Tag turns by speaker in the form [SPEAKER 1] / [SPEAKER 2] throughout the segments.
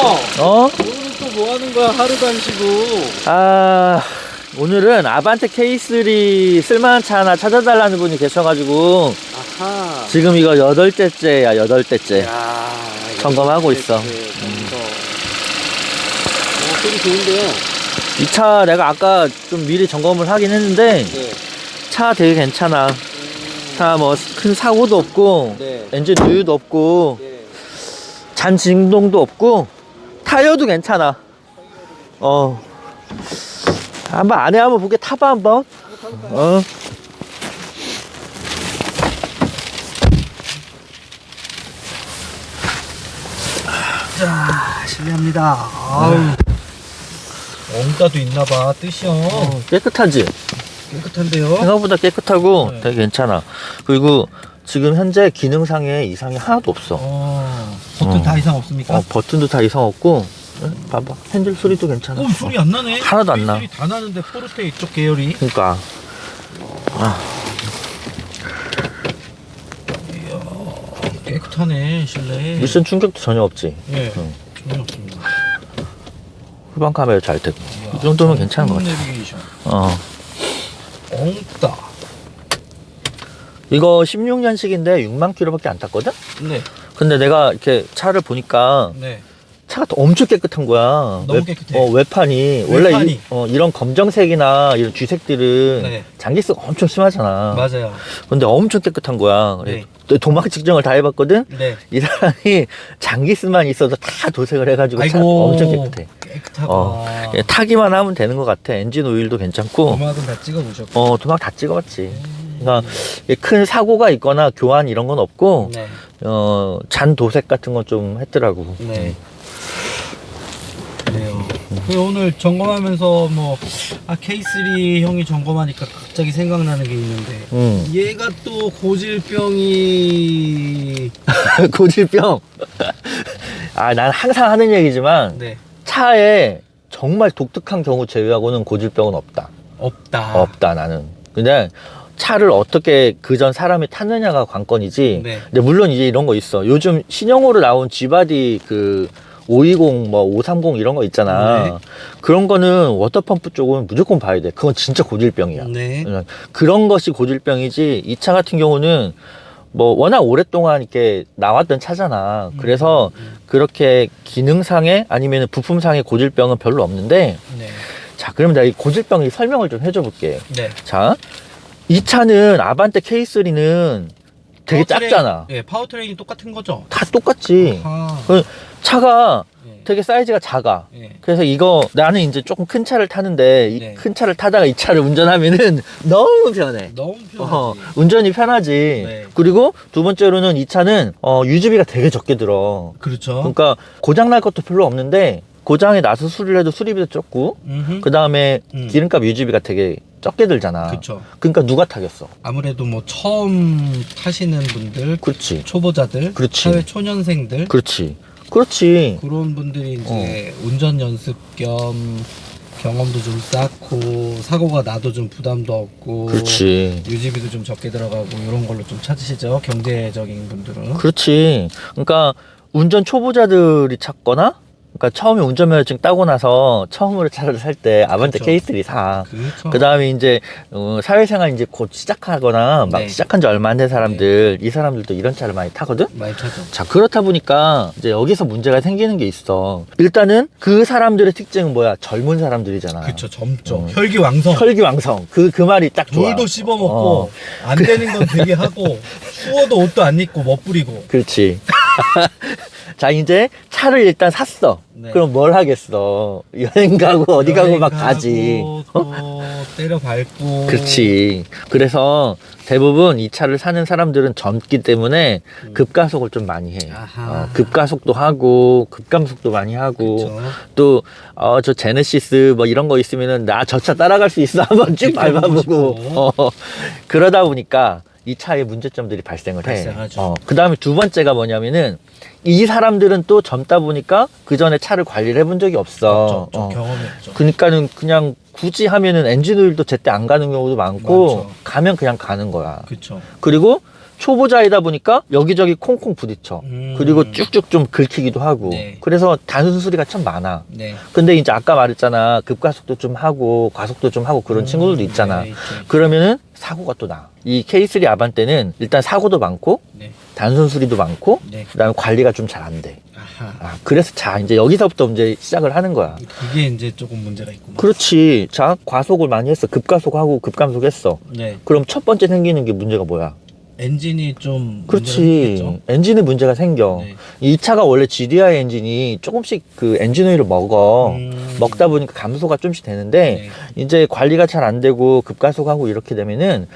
[SPEAKER 1] 어?
[SPEAKER 2] 오늘은 또뭐 하는 거야? 하루도 안 쉬고.
[SPEAKER 1] 아, 오늘은 아반떼 K3 쓸만한 차 하나 찾아달라는 분이 계셔가지고,
[SPEAKER 2] 아하.
[SPEAKER 1] 지금 이거 여덟째째야, 여덟째째.
[SPEAKER 2] 야,
[SPEAKER 1] 점검하고
[SPEAKER 2] 이거
[SPEAKER 1] 있어.
[SPEAKER 2] 네, 점검. 어, 소리 좋은데요?
[SPEAKER 1] 이 차 내가 아까 좀 미리 점검을 하긴 했는데,
[SPEAKER 2] 네.
[SPEAKER 1] 차 되게 괜찮아. 차 뭐 큰 사고도 없고,
[SPEAKER 2] 네.
[SPEAKER 1] 엔진 누유도 없고,
[SPEAKER 2] 네.
[SPEAKER 1] 잔 진동도 없고, 타이어도 괜찮아. 어. 한번 안에 한번 보게 타봐, 한번. 어.
[SPEAKER 2] 자, 실례합니다. 아우. 엉따도 있나봐, 뜻이요.
[SPEAKER 1] 어, 깨끗하지?
[SPEAKER 2] 깨끗한데요?
[SPEAKER 1] 생각보다 깨끗하고
[SPEAKER 2] 네.
[SPEAKER 1] 되게 괜찮아. 그리고 지금 현재 기능상에 이상이 하나도 없어.
[SPEAKER 2] 어, 버튼
[SPEAKER 1] 어.
[SPEAKER 2] 다 이상 없습니까?
[SPEAKER 1] 어, 버튼도 다 이상 없고, 응? 봐봐. 핸들 소리도 괜찮아.
[SPEAKER 2] 어, 소리 안 나네?
[SPEAKER 1] 하나도 안 나.
[SPEAKER 2] 소리 다 나는데 포르테 이쪽 계열이.
[SPEAKER 1] 그러니까.
[SPEAKER 2] 깨끗하네, 실내.
[SPEAKER 1] 미션 충격도 전혀 없지.
[SPEAKER 2] 예.
[SPEAKER 1] 응.
[SPEAKER 2] 전혀 없습니다.
[SPEAKER 1] 후방 카메라 잘 되고.
[SPEAKER 2] 이야,
[SPEAKER 1] 이 정도면 괜찮은 것 같아.
[SPEAKER 2] 내비게이션.
[SPEAKER 1] 어.
[SPEAKER 2] 엉따.
[SPEAKER 1] 이거 16년식인데 6만 킬로밖에 안 탔거든?
[SPEAKER 2] 네.
[SPEAKER 1] 근데 내가 이렇게 차를 보니까
[SPEAKER 2] 네.
[SPEAKER 1] 차가 또 엄청 깨끗한 거야.
[SPEAKER 2] 너무 깨끗해.
[SPEAKER 1] 어, 외판이. 원래
[SPEAKER 2] 외판이.
[SPEAKER 1] 이, 어, 이런 검정색이나 이런 쥐색들은
[SPEAKER 2] 네.
[SPEAKER 1] 장기수가 엄청 심하잖아.
[SPEAKER 2] 맞아요.
[SPEAKER 1] 근데 엄청 깨끗한 거야.
[SPEAKER 2] 네.
[SPEAKER 1] 또 도막 측정을 다 해봤거든?
[SPEAKER 2] 네.
[SPEAKER 1] 이 사람이 장기수만 있어도 다 도색을 해가지고 차
[SPEAKER 2] 아이고.
[SPEAKER 1] 엄청 깨끗해.
[SPEAKER 2] 깨끗하다.
[SPEAKER 1] 어. 타기만 하면 되는 것 같아. 엔진 오일도 괜찮고.
[SPEAKER 2] 음악은 다 찍어보셨고.
[SPEAKER 1] 어, 도막 다 찍어봤지. 그러니까 큰 사고가 있거나 교환 이런 건 없고,
[SPEAKER 2] 네.
[SPEAKER 1] 어, 잔 도색 같은 건 좀 했더라고.
[SPEAKER 2] 네. 그래요. 그 오늘 점검하면서 뭐, 아, K3 형이 점검하니까 갑자기 생각나는 게 있는데,
[SPEAKER 1] 음.
[SPEAKER 2] 얘가 또 고질병이,
[SPEAKER 1] 고질병. 아, 난 항상 하는 얘기지만,
[SPEAKER 2] 네,
[SPEAKER 1] 차에 정말 독특한 경우 제외하고는 고질병은 없다.
[SPEAKER 2] 없다.
[SPEAKER 1] 없다, 나는. 근데 차를 어떻게 그전 사람이 탔느냐가 관건이지.
[SPEAKER 2] 네.
[SPEAKER 1] 근데 물론 이제 이런 거 있어. 요즘 신형으로 나온 G바디 그, 520, 뭐, 530 이런 거 있잖아.
[SPEAKER 2] 네.
[SPEAKER 1] 그런 거는 워터펌프 쪽은 무조건 봐야 돼. 그건 진짜 고질병이야.
[SPEAKER 2] 네.
[SPEAKER 1] 그런 것이 고질병이지 이 차 같은 경우는 뭐 워낙 오랫동안 이렇게 나왔던 차잖아. 그래서 그렇게 기능상의 아니면 부품상의 고질병은 별로 없는데
[SPEAKER 2] 네.
[SPEAKER 1] 자 그러면 내가 이 고질병 설명을 좀 해줘 볼게.
[SPEAKER 2] 네.
[SPEAKER 1] 자 이 차는 아반떼 K3는 되게
[SPEAKER 2] 파워트레인-
[SPEAKER 1] 작잖아.
[SPEAKER 2] 예, 파워트레인이 똑같은 거죠?
[SPEAKER 1] 다 똑같지.
[SPEAKER 2] 아,
[SPEAKER 1] 그 차가
[SPEAKER 2] 예.
[SPEAKER 1] 되게 사이즈가 작아.
[SPEAKER 2] 예.
[SPEAKER 1] 그래서 이거 나는 이제 조금 큰 차를 타는데 이
[SPEAKER 2] 네.
[SPEAKER 1] 큰 차를 타다가 이 차를 운전하면은 너무 편해.
[SPEAKER 2] 너무 편하지.
[SPEAKER 1] 어, 운전이 편하지.
[SPEAKER 2] 네.
[SPEAKER 1] 그리고 두 번째로는 이 차는 어, 유지비가 되게 적게 들어.
[SPEAKER 2] 그렇죠.
[SPEAKER 1] 그러니까 고장 날 것도 별로 없는데 고장이 나서 수리를 해도 수리비도 적고. 그 다음에
[SPEAKER 2] 음.
[SPEAKER 1] 기름값 유지비가 되게 적게 들잖아.
[SPEAKER 2] 그렇죠.
[SPEAKER 1] 그러니까 누가 타겠어?
[SPEAKER 2] 아무래도 뭐 처음 타시는 분들,
[SPEAKER 1] 그렇지.
[SPEAKER 2] 초보자들,
[SPEAKER 1] 그렇지.
[SPEAKER 2] 사회 초년생들
[SPEAKER 1] 그렇지. 그렇지.
[SPEAKER 2] 그런 분들이 이제
[SPEAKER 1] 어.
[SPEAKER 2] 운전 연습 겸 경험도 좀 쌓고 사고가 나도 좀 부담도 없고
[SPEAKER 1] 그렇지.
[SPEAKER 2] 유지비도 좀 적게 들어가고 이런 걸로 좀 찾으시죠 경제적인 분들은
[SPEAKER 1] 그렇지. 그러니까 운전 초보자들이 찾거나 그러니까 처음에 운전면허증 따고 나서 처음으로 차를 살 때 아반떼
[SPEAKER 2] 그렇죠.
[SPEAKER 1] K3 사.
[SPEAKER 2] 그렇죠
[SPEAKER 1] 그 다음에 이제 어, 사회생활 이제 곧 시작하거나 막
[SPEAKER 2] 네.
[SPEAKER 1] 시작한 지 얼마 안 된 사람들 이 사람들도 이런 차를 많이 타거든.
[SPEAKER 2] 많이 타죠
[SPEAKER 1] 자 그렇다 보니까 이제 여기서 문제가 생기는 게 있어. 일단은 그 사람들의 특징은 뭐야? 젊은 사람들이잖아.
[SPEAKER 2] 그렇죠 젊죠
[SPEAKER 1] 어.
[SPEAKER 2] 혈기왕성
[SPEAKER 1] 혈기왕성. 그 그 말이 딱 좋아.
[SPEAKER 2] 돌도 씹어먹고
[SPEAKER 1] 어.
[SPEAKER 2] 안 되는 건 되게 하고 추워도 옷도 안 입고 멋부리고
[SPEAKER 1] 그렇지. 자 이제 차를 일단 샀어.
[SPEAKER 2] 네.
[SPEAKER 1] 그럼 뭘 하겠어? 여행 가고 어디 가고 막 가지. 어?
[SPEAKER 2] 때려 밟고
[SPEAKER 1] 그렇지. 그래서 대부분 이 차를 사는 사람들은 젊기 때문에 급가속을 좀 많이 해.
[SPEAKER 2] 음.
[SPEAKER 1] 어, 급가속도 하고 급감속도 많이 하고. 또 어 저 제네시스 뭐 이런 거 있으면은 나 저 차 따라갈 수 있어 한번 쭉 밟아보고. 어, 그러다 보니까 이 차에 문제점들이 발생을 해.
[SPEAKER 2] 발생하죠.
[SPEAKER 1] 어, 그 다음에 두 번째가 뭐냐면은 이 사람들은 또 젊다 보니까 그 전에 차를 관리를 해본 적이 없어.
[SPEAKER 2] 없죠. 좀
[SPEAKER 1] 어.
[SPEAKER 2] 경험이 없죠.
[SPEAKER 1] 그러니까는 그냥 굳이 하면은 엔진 오일도 제때 안 가는 경우도 많고
[SPEAKER 2] 많죠.
[SPEAKER 1] 가면 그냥 가는 거야.
[SPEAKER 2] 그쵸.
[SPEAKER 1] 그리고 초보자이다 보니까 여기저기 콩콩 부딪혀.
[SPEAKER 2] 음.
[SPEAKER 1] 그리고 쭉쭉 좀 긁히기도 하고.
[SPEAKER 2] 네.
[SPEAKER 1] 그래서 단순 수리가 참 많아.
[SPEAKER 2] 네.
[SPEAKER 1] 근데 이제 아까 말했잖아. 급가속도 좀 하고 과속도 좀 하고 그런 친구들도 있잖아.
[SPEAKER 2] 네.
[SPEAKER 1] 그러면은 사고가 또 나. 이 K3 아반떼는 일단 사고도 많고
[SPEAKER 2] 네.
[SPEAKER 1] 단순 수리도 많고
[SPEAKER 2] 네.
[SPEAKER 1] 그다음에 관리가 좀 잘 안 돼.
[SPEAKER 2] 아,
[SPEAKER 1] 그래서 자 이제 여기서부터 이제 시작을 하는 거야.
[SPEAKER 2] 그게 이제 조금 문제가 있구만.
[SPEAKER 1] 그렇지. 자 과속을 많이 했어. 급가속하고 급감속했어.
[SPEAKER 2] 네.
[SPEAKER 1] 그럼 첫 번째 생기는 게 문제가 뭐야?
[SPEAKER 2] 엔진이 좀
[SPEAKER 1] 그렇지. 엔진에 문제가 생겨.
[SPEAKER 2] 네.
[SPEAKER 1] 이 차가 원래 GDI 엔진이 조금씩 그 엔진 오일을 먹어.
[SPEAKER 2] 음.
[SPEAKER 1] 먹다 보니까 감소가 좀씩 되는데
[SPEAKER 2] 네.
[SPEAKER 1] 이제 관리가 잘 안 되고 급가속하고 이렇게 되면은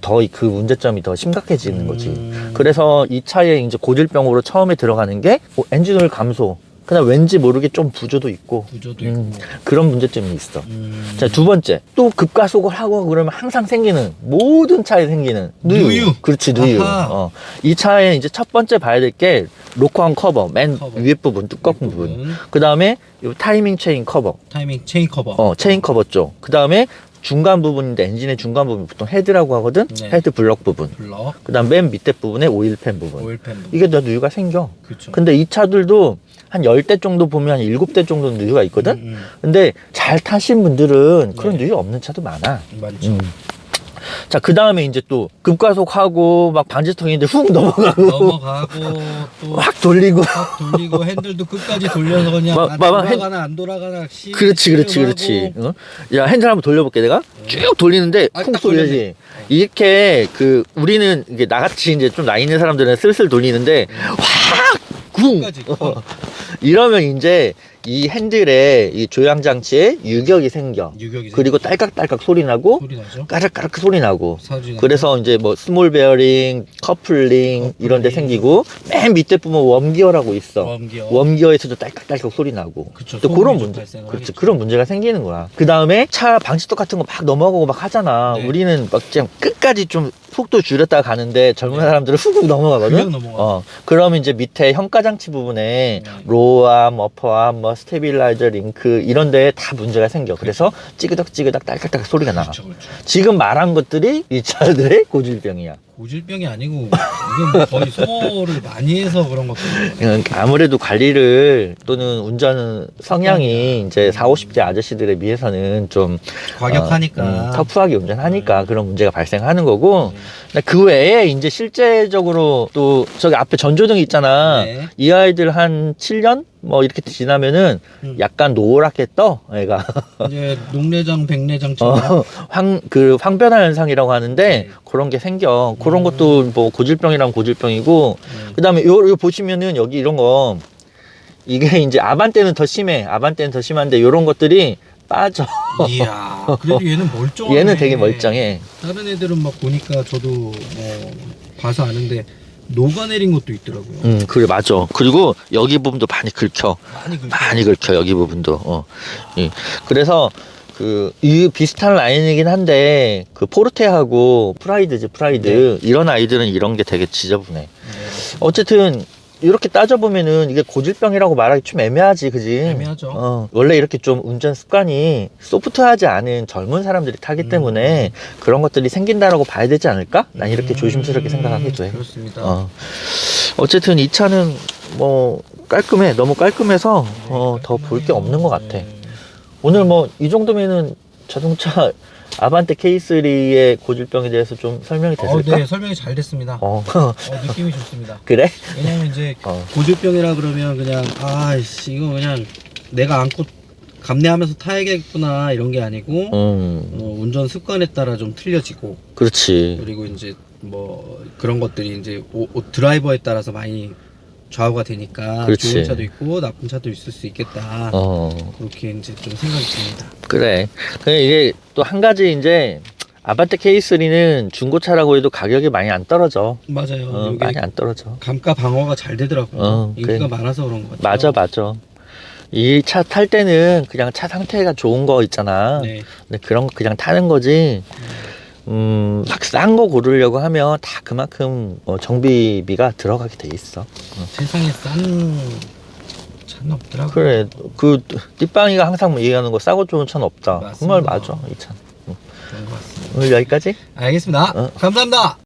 [SPEAKER 1] 더 그 문제점이 더 심각해지는 거지.
[SPEAKER 2] 음.
[SPEAKER 1] 그래서 이 차에 이제 고질병으로 처음에 들어가는 게 어, 엔진 오일 감소. 그다음 왠지 모르게 좀 부조도 있고
[SPEAKER 2] 구조도
[SPEAKER 1] 음,
[SPEAKER 2] 있고.
[SPEAKER 1] 그런 문제점이 있어.
[SPEAKER 2] 음.
[SPEAKER 1] 자, 두 번째. 또 급가속을 하고 그러면 항상 생기는, 모든 차에 생기는 누유.
[SPEAKER 2] 누유.
[SPEAKER 1] 그렇지, 누유.
[SPEAKER 2] 아하.
[SPEAKER 1] 어. 이 차에 이제 첫 번째 봐야 될 게 로커한 커버, 맨
[SPEAKER 2] 커버.
[SPEAKER 1] 위에 부분, 뚜껑 부분.
[SPEAKER 2] 부분.
[SPEAKER 1] 그 다음에 요 타이밍 체인 커버,
[SPEAKER 2] 타이밍 체인 커버.
[SPEAKER 1] 어, 체인 커버 쪽. 그 다음에 중간 부분인데 엔진의 중간 부분 보통 헤드라고 하거든?
[SPEAKER 2] 네.
[SPEAKER 1] 헤드 블럭 부분.
[SPEAKER 2] 블럭.
[SPEAKER 1] 그 다음 맨 밑에 부분에 오일팬 부분.
[SPEAKER 2] 오일팬 부분.
[SPEAKER 1] 이게 다 누유가 생겨.
[SPEAKER 2] 그렇죠.
[SPEAKER 1] 근데 이 차들도 한 10대 정도 보면 한 7대 정도 누유가 있거든?
[SPEAKER 2] 음, 음.
[SPEAKER 1] 근데 잘 타신 분들은 그런
[SPEAKER 2] 네.
[SPEAKER 1] 누유 없는 차도 많아.
[SPEAKER 2] 많죠.
[SPEAKER 1] 음. 자, 그 다음에 이제 또 급가속하고 막 반지턱인데 훅 넘어가고
[SPEAKER 2] 넘어가고 또
[SPEAKER 1] 확 돌리고.
[SPEAKER 2] 확 돌리고 핸들도 끝까지 돌려서 그냥
[SPEAKER 1] 마-
[SPEAKER 2] 안
[SPEAKER 1] 마마 핸-
[SPEAKER 2] 돌아가나 안 돌아가나 시,
[SPEAKER 1] 그렇지, 그렇지. 그렇지. 어? 야, 핸들 한번 돌려볼게, 내가. 쭉 돌리는데
[SPEAKER 2] 아, 쿵딱
[SPEAKER 1] 소리지.
[SPEAKER 2] 돌렸네.
[SPEAKER 1] 이렇게 그, 우리는 이게 나같이 이제 좀 나이 있는 사람들은 슬슬 돌리는데 확! 쿵!
[SPEAKER 2] 끝까지.
[SPEAKER 1] 어. 이러면 이제 이 핸들에 이 조향 장치에 유격이 생겨.
[SPEAKER 2] 유격이
[SPEAKER 1] 그리고 딸깍딸깍 소리 나고
[SPEAKER 2] 소리 나죠.
[SPEAKER 1] 까락까락 소리 나고
[SPEAKER 2] 사진
[SPEAKER 1] 그래서 이제 뭐 스몰 베어링, 커플링 이런 데
[SPEAKER 2] 커플링.
[SPEAKER 1] 생기고 맨 밑에 보면 웜기어라고 있어.
[SPEAKER 2] 웜기어.
[SPEAKER 1] 웜기어에서도 딸깍딸깍 소리 나고.
[SPEAKER 2] 그쵸,
[SPEAKER 1] 또
[SPEAKER 2] 소음이
[SPEAKER 1] 그런
[SPEAKER 2] 좀
[SPEAKER 1] 문제.
[SPEAKER 2] 발생을
[SPEAKER 1] 그렇지.
[SPEAKER 2] 하겠죠.
[SPEAKER 1] 그런 문제가 생기는 거야. 그 다음에 차 방지턱 같은 거 막 넘어가고 막 하잖아.
[SPEAKER 2] 네.
[SPEAKER 1] 우리는 막 그냥 끝까지 좀 속도 줄였다 가는데 젊은
[SPEAKER 2] 네.
[SPEAKER 1] 사람들은 훅훅 넘어가거든.
[SPEAKER 2] 그냥 넘어가.
[SPEAKER 1] 어. 그러면 이제 밑에 현가장치 부분에
[SPEAKER 2] 네.
[SPEAKER 1] 로암, 어퍼암, 뭐 스테빌라이저 링크 이런 데에 다 문제가 생겨. 그래서 찌그덕찌그덕 딸깍딸깍 소리가 나.
[SPEAKER 2] 그렇죠, 그렇죠.
[SPEAKER 1] 지금 말한 것들이 이 차들의 고질병이야.
[SPEAKER 2] 고질병이 아니고 이건 뭐 거의 소모를 많이 해서 그런 것들.
[SPEAKER 1] 음, 아무래도 관리를 또는 운전 성향이 이제 4, 50대 아저씨들에 비해서는 좀
[SPEAKER 2] 과격하니까.
[SPEAKER 1] 어, 음, 터프하게 운전하니까
[SPEAKER 2] 네.
[SPEAKER 1] 그런 문제가 발생하는 거고
[SPEAKER 2] 네.
[SPEAKER 1] 근데 그 외에 이제 실제적으로 또 저기 앞에 전조등 있잖아.
[SPEAKER 2] 네.
[SPEAKER 1] 이 아이들 한 7년 뭐 이렇게 지나면은
[SPEAKER 2] 음.
[SPEAKER 1] 약간 노랗게 떠 애가
[SPEAKER 2] 이제 녹내장, 백내장처럼.
[SPEAKER 1] 어, 황그 황변화 현상이라고 하는데
[SPEAKER 2] 네.
[SPEAKER 1] 그런 게 생겨 그런
[SPEAKER 2] 음.
[SPEAKER 1] 것도 뭐 고질병이랑 고질병이고
[SPEAKER 2] 네.
[SPEAKER 1] 그다음에 요, 요 보시면은 여기 이런 거 이게 이제 아반떼는 더 심해 아반떼는 더 심한데 요런 것들이 빠져
[SPEAKER 2] 이야, 그래도 얘는 멀쩡해.
[SPEAKER 1] 얘는 되게 멀쩡해
[SPEAKER 2] 다른 애들은 막 보니까 저도 뭐 봐서 아는데 녹아내린 것도 있더라고요.
[SPEAKER 1] 음 그래 맞아 그리고 여기 부분도 많이 긁혀
[SPEAKER 2] 많이 긁혀.
[SPEAKER 1] 많이 긁혀 여기 부분도 어 예. 그래서 그 이 비슷한 라인이긴 한데 그 포르테하고 프라이드지 프라이드 이런 아이들은 이런 게 되게 지저분해
[SPEAKER 2] 네.
[SPEAKER 1] 어쨌든 이렇게 따져보면은 이게 고질병이라고 말하기 좀 애매하지 그지
[SPEAKER 2] 애매하죠.
[SPEAKER 1] 어, 원래 이렇게 좀 운전 습관이 소프트하지 않은 젊은 사람들이 타기
[SPEAKER 2] 음.
[SPEAKER 1] 때문에 그런 것들이 생긴다라고 봐야 되지 않을까 난 이렇게
[SPEAKER 2] 음,
[SPEAKER 1] 조심스럽게 생각하기도 해
[SPEAKER 2] 그렇습니다.
[SPEAKER 1] 어. 어쨌든 이 차는 뭐 깔끔해 너무 깔끔해서 어, 더 볼 게 없는 것 같아
[SPEAKER 2] 네.
[SPEAKER 1] 오늘 뭐 이 정도면은 자동차 아반떼 K3의 고질병에 대해서 좀 설명이
[SPEAKER 2] 어,
[SPEAKER 1] 됐을까?
[SPEAKER 2] 네, 설명이 잘 됐습니다.
[SPEAKER 1] 어.
[SPEAKER 2] 어, 느낌이 좋습니다.
[SPEAKER 1] 그래?
[SPEAKER 2] 왜냐면 이제
[SPEAKER 1] 어.
[SPEAKER 2] 고질병이라 그러면 그냥 아이씨 이거 그냥 내가 안고 감내하면서 타야겠구나 이런 게 아니고
[SPEAKER 1] 음,
[SPEAKER 2] 어, 운전 습관에 따라 좀 틀려지고
[SPEAKER 1] 그렇지.
[SPEAKER 2] 그리고 이제 뭐 그런 것들이 이제 오, 오- 드라이버에 따라서 많이 좌우가 되니까
[SPEAKER 1] 그렇지.
[SPEAKER 2] 좋은 차도 있고 나쁜 차도 있을 수 있겠다
[SPEAKER 1] 어,
[SPEAKER 2] 그렇게 이제 좀 생각이 듭니다.
[SPEAKER 1] 그래. 근데 이게 또 한 가지 이제 아반떼 K3는 중고차라고 해도 가격이 많이 안 떨어져.
[SPEAKER 2] 맞아요.
[SPEAKER 1] 어,
[SPEAKER 2] 이게
[SPEAKER 1] 많이 안 떨어져.
[SPEAKER 2] 감가 방어가 잘 되더라고요.
[SPEAKER 1] 어,
[SPEAKER 2] 인기가
[SPEAKER 1] 그래.
[SPEAKER 2] 많아서 그런 것 같아요.
[SPEAKER 1] 맞아, 맞아. 이 차 탈 때는 그냥 차 상태가 좋은 거 있잖아.
[SPEAKER 2] 네.
[SPEAKER 1] 근데 그런 거 그냥 타는 거지. 음, 막싼 거 고르려고 하면 다 그만큼 어, 정비비가 들어가게 돼 있어.
[SPEAKER 2] 세상에 싼 차는 없더라고.
[SPEAKER 1] 그래 그 띠빵이가 항상 얘기하는 거 싸고 좋은 차는 없다 그말
[SPEAKER 2] 맞습니다.
[SPEAKER 1] 맞아 이 차
[SPEAKER 2] 그런 것 같습니다.
[SPEAKER 1] 오늘 여기까지
[SPEAKER 2] 알겠습니다.
[SPEAKER 1] 어.
[SPEAKER 2] 감사합니다.